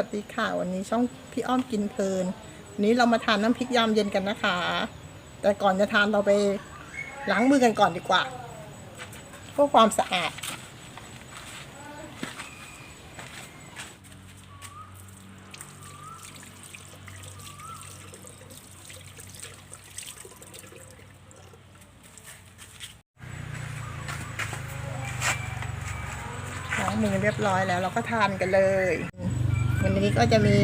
ัสดีค่ะ วันนี้ช่องพี่อ้อมกินเพลินวันนี้เรามาทานน้ำพริกยำเย็นกันนะคะ แต่ก่อนจะทานเราไปล้างมือกันก่อนดีกว่าเพื่อความสะอาด ล้างมือเรียบร้อยแล้วเราก็ทานกันเลย วันนี้ก็จะมี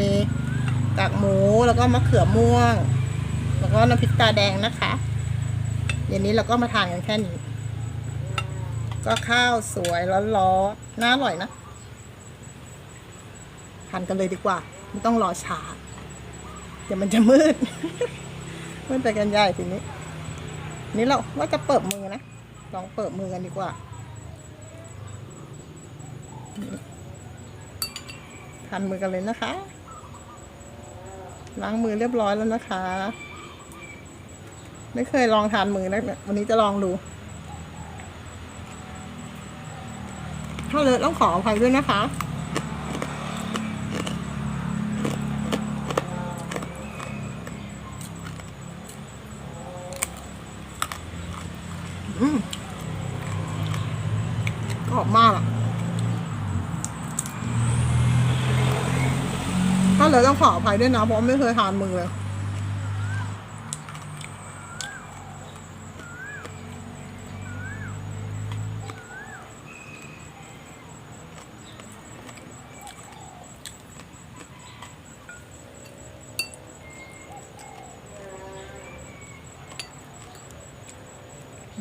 กากหมูแล้วก็มะเขือม่วง แล้วก็น้ำพริกตาแดงนะคะเย็นนี้เราก็มาทานกันแค่นี้ ก็ข้าวสวยร้อนๆน่าอร่อยนะทานกันเลยดีกว่า ไม่ต้องรอช้าเดี๋ยวมันจะมืดมืดไปกันใหญ่ทีนี้ นี่เราว่าจะเปิดมือนะลองเปิดมือกันดีกว่า ทานมือกันเลยนะคะ ล้างมือเรียบร้อยแล้วนะคะ ไม่เคยลองทานมือนะเนี่ยวันนี้จะลองดู ถ้าเลอะต้องขออภัยด้วยนะคะ อืมกรอบมากอะ ถ้าเลยต้องขออภัยด้วยนะ เพราะไม่เคยทานมือเลย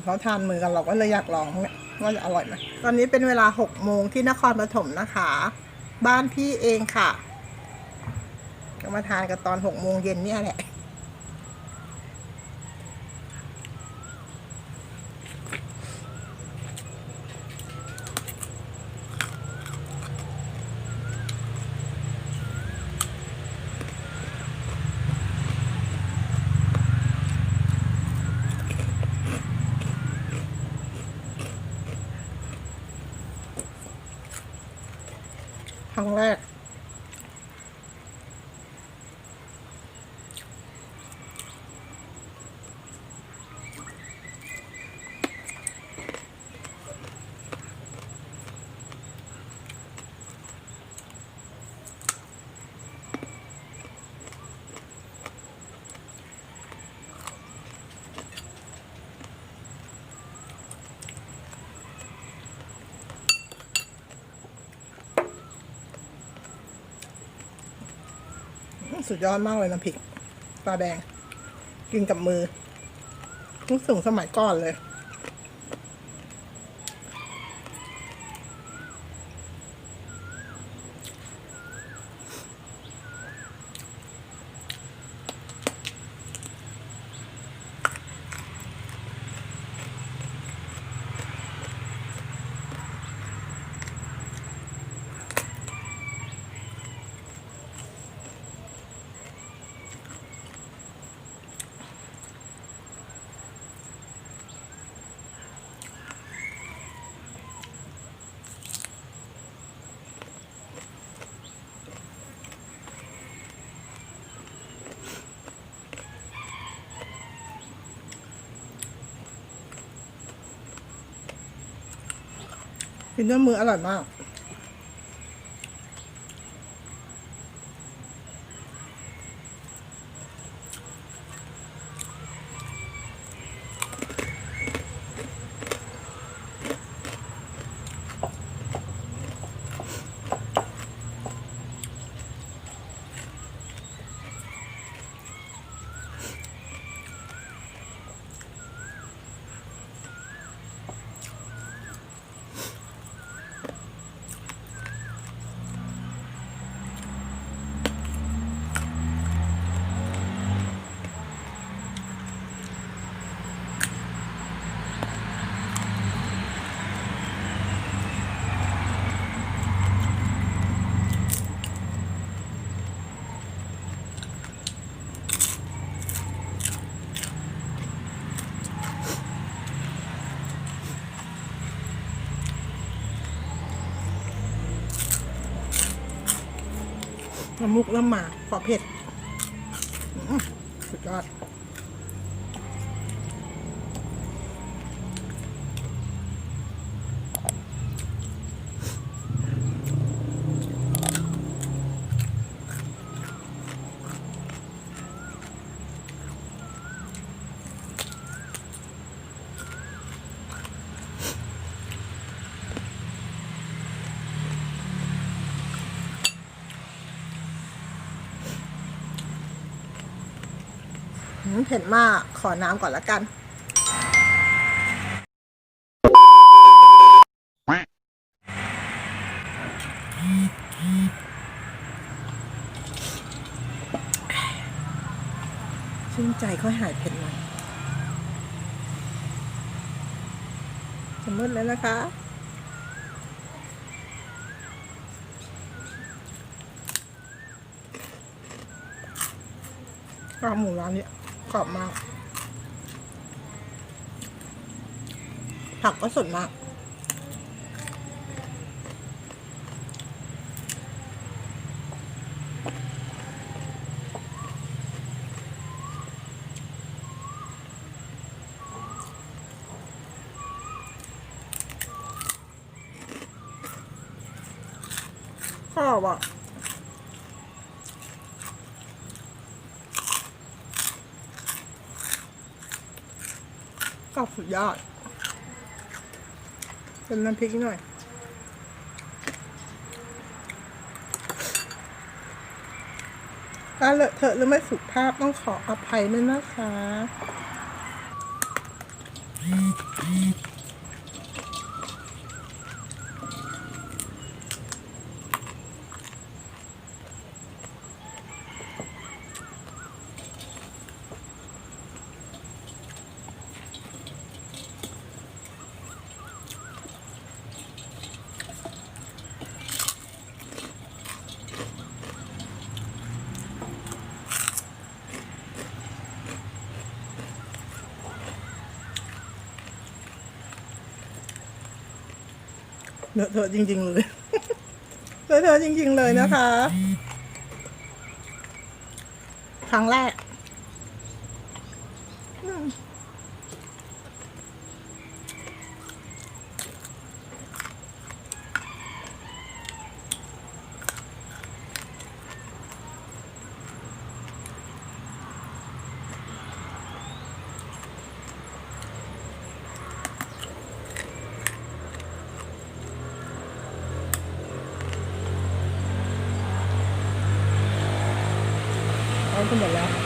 เขาทานมือกันเราก็เลยอยากลองเนี่ยว่าจะอร่อยไหมตอนนี้เป็นเวลาหกโมงที่นครปฐมนะคะ บ้านพี่เองค่ะ มาทานกันตอนหกโมงเย็นเนี่ยแหละครั้งแรก สุดยอดมากเลยน้ำพริกปลาแดง กินกับมือนึกถึงสมัยก่อนเลย กินด้วยมืออร่อยมาก ละมุกเริ่มมาขอเผ็ดสุดยอด เผ็ดมากขอน้ำก่อนละกัน ชื่นใจค่อยหายเผ็ดหน่อยจะมืดแล้วนะคะข้าวหมูร้านนี้ก รอบมาก ผักก็สดมาก ข้าวอะ กรอบสุดยอดเป็นน้ำพริกหน่อยถ้าเลอะเทอะหรือไม่สุภาพต้องขออภัยด้วยนะคะ เลอะเทอะจริง ๆ เลยเลอะเทอะจริง ๆ เลยนะคะ ครั้งแรกอืม เอาไปห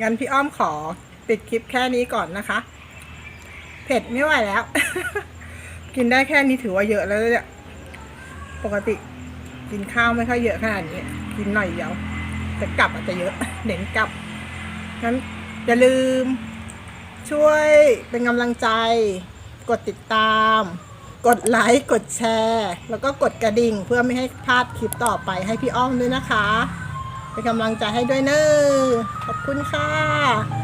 งั้นพี่อ้อมขอปิดคลิปแค่นี้ก่อนนะคะ เผ็ดไม่ไหวแล้ว กินได้แค่นี้ถือว่าเยอะแล้วเนี่ยปกติกินข้าวไม่ค่อยเยอะขนาดนี้ กินหน่อยเดียวแต่กลับอาจจะเยอะเน้นกลับงั้นอย่าลืมช่วยเป็นกำลังใจ กดติดตาม กดไลค์ กดแชร์ แล้วก็กดกระดิ่งเพื่อไม่ให้พลาดคลิปต่อไปให้พี่อ้อมด้วยนะคะ เป็นกำลังใจให้ด้วยเนอะขอบคุณค่ะ